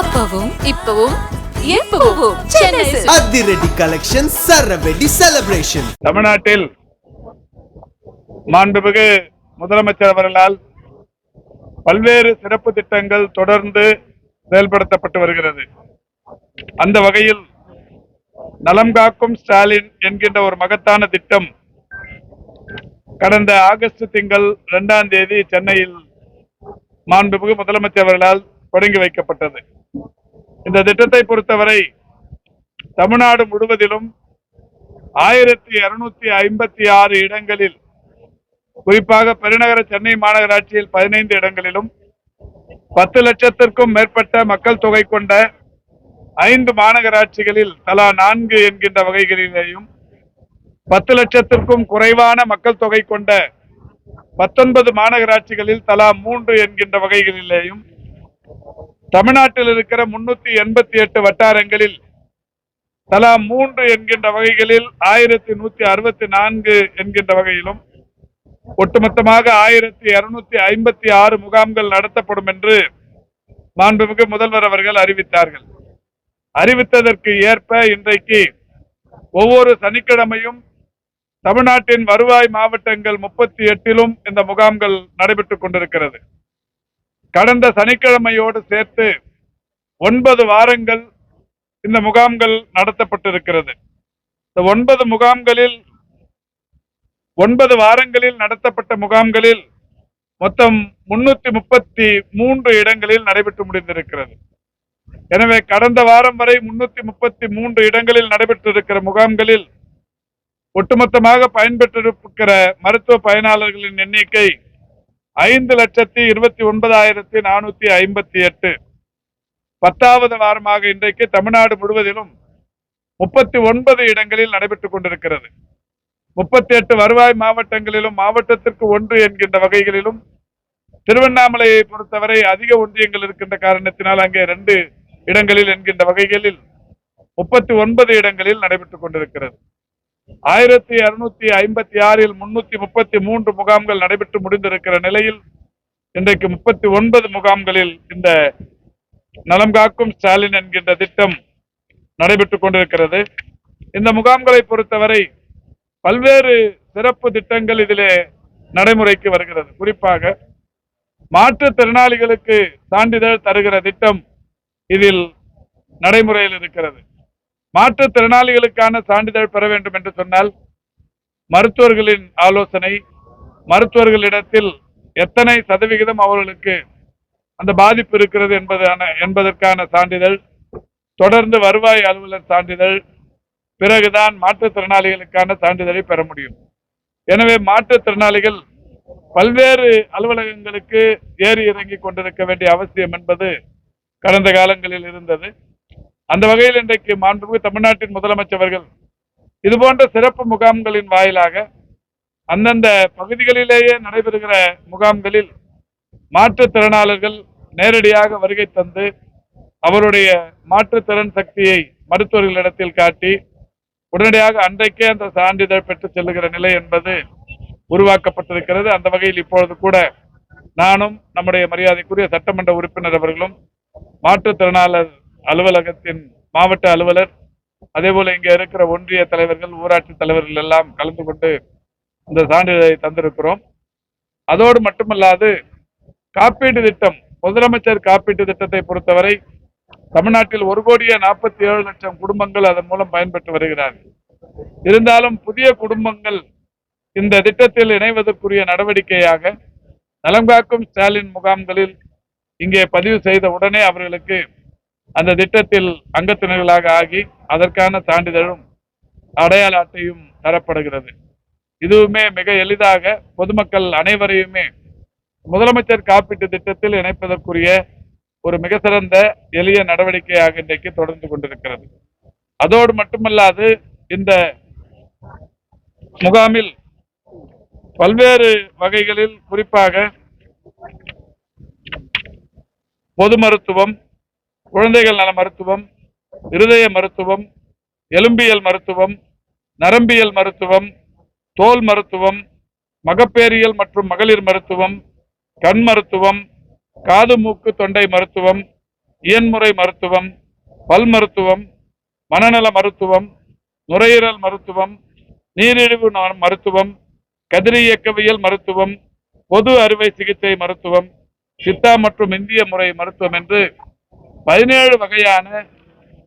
அப்பவும் இப்பவும் எப்பவும் சென்னை. அதிரடி கலெக்ஷன் சரவெடி செலிப்ரேஷன் தமிழ்நாட்டில் மாண்புமிகு முதலமைச்சர் அவர்களால் பல்வேறு சிறப்பு திட்டங்கள் தொடர்ந்து செயல்படுத்தப்பட்டு வருகிறது. அந்த வகையில் நலம் காக்கும் ஸ்டாலின் என்கின்ற ஒரு மகத்தான திட்டம் கடந்த ஆகஸ்ட் திங்கள் இரண்டாம் தேதி சென்னையில் மாண்புமிகு முதலமைச்சர் அவர்களால் தொடங்கி வைக்கப்பட்டது. இந்த திட்டத்தை பொறுத்தவரை தமிழ்நாடு முழுவதிலும் ஆயிரத்தி இருநூத்தி ஐம்பத்தி ஆறு இடங்களில் குறிப்பாக பெருநகர சென்னை மாநகராட்சியில் பதினைந்து இடங்களிலும் பத்து லட்சத்திற்கும் மேற்பட்ட மக்கள் தொகை கொண்ட ஐந்து மாநகராட்சிகளில் தலா நான்கு என்கின்ற வகைகளிலேயும் பத்து லட்சத்திற்கும் குறைவான மக்கள் தொகை கொண்ட பத்தொன்பது மாநகராட்சிகளில் தலா மூன்று என்கின்ற வகைகளிலேயும் தமிழ்நாட்டில் இருக்கிற முன்னூத்தி எண்பத்தி எட்டு வட்டாரங்களில் தலா மூன்று என்கின்ற வகைகளில் ஆயிரத்தி நூத்தி அறுபத்தி நான்கு என்கின்ற வகையிலும் ஒட்டுமொத்தமாக ஆயிரத்தி இருநூத்தி ஐம்பத்தி ஆறு முகாம்கள் நடத்தப்படும் என்று மாண்புமிகு முதல்வர் அவர்கள் அறிவித்தார்கள். அறிவித்ததற்கு ஏற்ப இன்றைக்கு ஒவ்வொரு சனிக்கிழமையும் தமிழ்நாட்டின் வருவாய் மாவட்டங்கள் முப்பத்தி எட்டிலும் இந்த முகாம்கள் நடைபெற்றுக் கொண்டிருக்கிறது. கடந்த சனிக்கிழமையோடு சேர்த்து ஒன்பது வாரங்கள் இந்த முகாம்கள் நடத்தப்பட்டிருக்கிறது. இந்த ஒன்பது முகாம்களில் ஒன்பது வாரங்களில் நடத்தப்பட்ட முகாம்களில் மொத்தம் முன்னூத்தி முப்பத்தி மூன்று இடங்களில் நடைபெற்று முடிந்திருக்கிறது. எனவே கடந்த வாரம் வரை முன்னூத்தி முப்பத்தி மூன்று இடங்களில் நடைபெற்றிருக்கிற முகாம்களில் ஒட்டுமொத்தமாக பயன்பெற்றிருக்கிற மருத்துவ பயனாளர்களின் எண்ணிக்கை ஐந்து லட்சத்தி இருபத்தி ஒன்பதாயிரத்தி நானூத்தி ஐம்பத்தி எட்டு. பத்தாவது வாரமாக இன்றைக்கு தமிழ்நாடு முழுவதிலும் முப்பத்தி ஒன்பது இடங்களில் நடைபெற்றுக் கொண்டிருக்கிறது. முப்பத்தி எட்டு வருவாய் மாவட்டங்களிலும் மாவட்டத்திற்கு ஒன்று என்கின்ற வகைகளிலும் திருவண்ணாமலையை பொறுத்தவரை அதிக ஒன்றியங்கள் இருக்கின்ற காரணத்தினால் அங்கே ரெண்டு இடங்களில் என்கின்ற வகைகளில் முப்பத்தி ஒன்பது இடங்களில் நடைபெற்றுக் கொண்டிருக்கிறது. ஆயிரத்தி இருநூத்தி ஐம்பத்தி ஆறில் முன்னூத்தி முப்பத்தி மூன்று முகாம்கள் நடைபெற்று முடிந்திருக்கிற நிலையில் இன்றைக்கு முப்பத்தி ஒன்பது முகாம்களில் இந்த நலம் காக்கும் ஸ்டாலின் என்கின்ற திட்டம் நடைபெற்றுக் கொண்டிருக்கிறது. இந்த முகாம்களை பொறுத்தவரை பல்வேறு சிறப்பு திட்டங்கள் இதிலே நடைமுறைக்கு வருகிறது. குறிப்பாக மாற்றுத்திறனாளிகளுக்கு சான்றிதழ் தருகிற திட்டம் இதில் நடைமுறையில் இருக்கிறது. மாற்றுத்திறனாளிகளுக்கான சான்றிதழ் பெற வேண்டும் என்று சொன்னால் மருத்துவர்களின் ஆலோசனை மருத்துவர்களிடத்தில் எத்தனை சதவிகிதம் அவர்களுக்கு அந்த பாதிப்பு இருக்கிறது என்பதான என்பதற்கான சான்றிதழ் தொடர்ந்து வருவாய் அலுவலர் சான்றிதழ் பிறகுதான் மாற்றுத்திறனாளிகளுக்கான சான்றிதழை பெற முடியும். எனவே மாற்றுத்திறனாளிகள் பல்வேறு அலுவலகங்களுக்கு ஏறி இறங்கி கொண்டிருக்க வேண்டிய அவசியம் என்பது கடந்த காலங்களில் இருந்தது. அந்த வகையில் இன்றைக்கு மாண்புமிகு தமிழ்நாட்டின் முதலமைச்சர்கள் இது போன்ற சிறப்பு முகாம்களின் வாயிலாக அந்தந்த பகுதிகளிலேயே நடைபெறுகிற முகாம்களில் மாற்றுத்திறனாளர்கள் நேரடியாக வருகை தந்து அவருடைய மாற்றுத்திறன் சக்தியை மருத்துவர்களிடத்தில் காட்டி உடனடியாக அன்றைக்கே அந்த சான்றிதழ் பெற்று செல்லுகிற நிலை என்பது உருவாக்கப்பட்டிருக்கிறது. அந்த வகையில் இப்பொழுது கூட நானும் நம்முடைய மரியாதைக்குரிய சட்டமன்ற உறுப்பினர் அவர்களும் மாற்றுத்திறனாளர் அலுவலகத்தின் மாவட்ட அலுவலர் அதே போல இங்க இருக்கிற ஒன்றிய தலைவர்கள் ஊராட்சி தலைவர்கள் எல்லாம் கலந்து கொண்டு இந்த சான்றிதழை தந்திருக்கிறோம். அதோடு மட்டுமல்லாது காப்பீட்டு திட்டம் முதலமைச்சர் காப்பீட்டு திட்டத்தை பொறுத்தவரை தமிழ்நாட்டில் ஒரு கோடியே நாற்பத்தி ஏழு லட்சம் குடும்பங்கள் அதன் மூலம் பயன்பெற்று வருகிறார்கள் இருந்தாலும் புதிய குடும்பங்கள் இந்த திட்டத்தில் இணைவதற்குரிய நடவடிக்கையாக நலம் காக்கும் ஸ்டாலின் முகாம்களில் இங்கே பதிவு செய்த உடனே அவர்களுக்கு அந்த திட்டத்தில் அங்கத்தினர்களாக ஆகி அதற்கான சான்றிதழும் அடையாள அட்டையும் தரப்படுகிறது. இதுவுமே மிக எளிதாக பொதுமக்கள் அனைவரையுமே முதலமைச்சர் காப்பீட்டு திட்டத்தில் இணைப்பதற்குரிய ஒரு மிக சிறந்த எளிய நடவடிக்கையாக இன்றைக்கு தொடர்ந்து கொண்டிருக்கிறது. அதோடு மட்டுமல்லாது இந்த முகாமில் பல்வேறு வகைகளில் குறிப்பாக பொது மருத்துவம் குழந்தைகள் நல மருத்துவம் இருதய மருத்துவம் எலும்பியல் மருத்துவம் நரம்பியல் மருத்துவம் தோல் மருத்துவம் மகப்பேறியல் மற்றும் மகளிர் மருத்துவம் கண் மருத்துவம் காது மூக்கு தொண்டை மருத்துவம் இயன்முறை மருத்துவம் பல் மருத்துவம் மனநல மருத்துவம் நுரையீரல் மருத்துவம் நீரிழிவு மருத்துவம் கதிரியக்கவியல் மருத்துவம் பொது அறுவை சிகிச்சை மருத்துவம் சித்தா மற்றும் இந்திய முறை மருத்துவம் என்று பதினேழு வகையான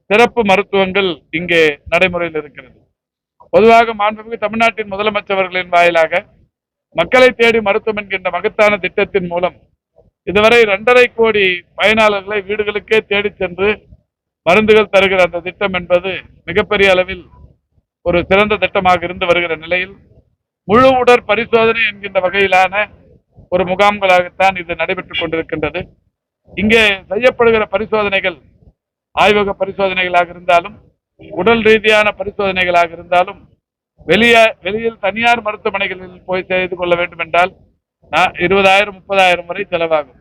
சிறப்பு மருத்துவங்கள் இங்கே நடைமுறையில் இருக்கிறது. பொதுவாக மாண்புமிகு தமிழ்நாட்டின் முதலமைச்சர்களின் வாயிலாக மக்களை தேடி மருத்துவம் என்கின்ற மகத்தான திட்டத்தின் மூலம் இதுவரை இரண்டரை கோடி பயனாளர்களை வீடுகளுக்கே தேடி சென்று மருந்துகள் தருகிற அந்த திட்டம் என்பது மிகப்பெரிய அளவில் ஒரு சிறந்த திட்டமாக இருந்து வருகிற நிலையில் முழு உடற் பரிசோதனை என்கின்ற வகையிலான ஒரு முகாம்களாகத்தான் இது நடைபெற்றுக் கொண்டிருக்கின்றது. இங்கே செய்யப்படுகிற பரிசோதனைகள் ஆய்வக பரிசோதனைகளாக இருந்தாலும் உடல் ரீதியான பரிசோதனைகளாக இருந்தாலும் வெளியே வெளியில் தனியார் மருத்துவமனைகளில் போய் செய்து கொள்ள வேண்டும் என்றால் இருபதாயிரம் முப்பதாயிரம் வரை செலவாகும்.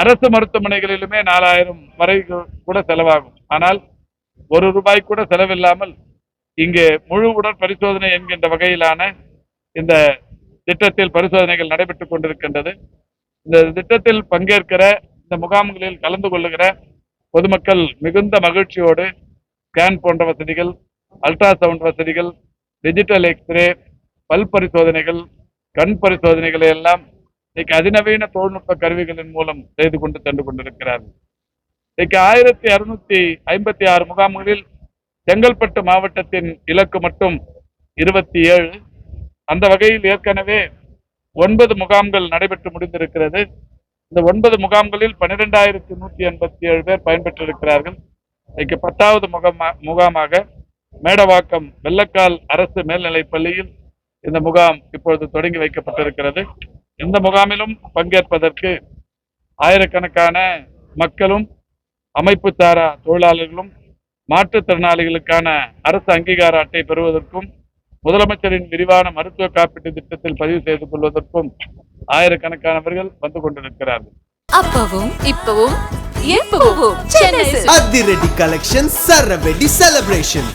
அரசு மருத்துவமனைகளிலுமே நாலாயிரம் வரை கூட செலவாகும். ஆனால் ஒரு ரூபாய் கூட செலவில்லாமல் இங்கே முழு உடல் பரிசோதனை என்கின்ற வகையிலான இந்த திட்டத்தில் பரிசோதனைகள் நடைபெற்றுக் கொண்டிருக்கின்றது. இந்த திட்டத்தில் பங்கேற்கிற இந்த முகாம்களில் கலந்து கொள்ளுகிற பொதுமக்கள் மிகுந்த மகிழ்ச்சியோடு ஸ்கேன் போன்ற வசதிகள் அல்ட்ரா சவுண்ட் வசதிகள் டிஜிட்டல் எக்ஸ்ரே பல் பரிசோதனைகள் கண் பரிசோதனைகளை எல்லாம் இன்னைக்கு அதிநவீன தொழில்நுட்ப கருவிகளின் மூலம் செய்து கொண்டு சென்று கொண்டிருக்கிறார்கள் இன்னைக்கு ஆயிரத்தி அறுநூத்தி ஐம்பத்தி ஆறு முகாம்களில் செங்கல்பட்டு மாவட்டத்தின் இலக்கு மட்டும் இருபத்தி ஏழு. அந்த வகையில் ஏற்கனவே ஒன்பது முகாம்கள் நடைபெற்று முடிந்திருக்கிறது. இந்த ஒன்பது முகாம்களில் பன்னிரெண்டாயிரத்தி நூத்தி எண்பத்தி ஏழு பேர் பயன்பெற்றிருக்கிறார்கள். இன்னைக்கு பத்தாவது முகமா முகாமாக மேடவாக்கம் வெள்ளக்கால் அரசு மேல்நிலைப் பள்ளியில் இந்த முகாம் இப்பொழுது தொடங்கி வைக்கப்பட்டிருக்கிறது. இந்த முகாமிலும் பங்கேற்பதற்கு ஆயிரக்கணக்கான மக்களும் அமைப்பு சாரா தொழிலாளர்களும் மாற்றுத்திறனாளிகளுக்கான அரசு அங்கீகார அட்டை பெறுவதற்கும் முதலமைச்சரின் விரிவான மருத்துவ காப்பீட்டு திட்டத்தில் பதிவு செய்து கொள்வதற்கும் ஆயிரக்கணக்கானவர்கள் வந்து கொண்டிருக்கிறார்கள் அப்பவும் இப்பவும் எப்பவும். அதிரடி கலெக்ஷன் சரவெடி செலிப்ரேஷன்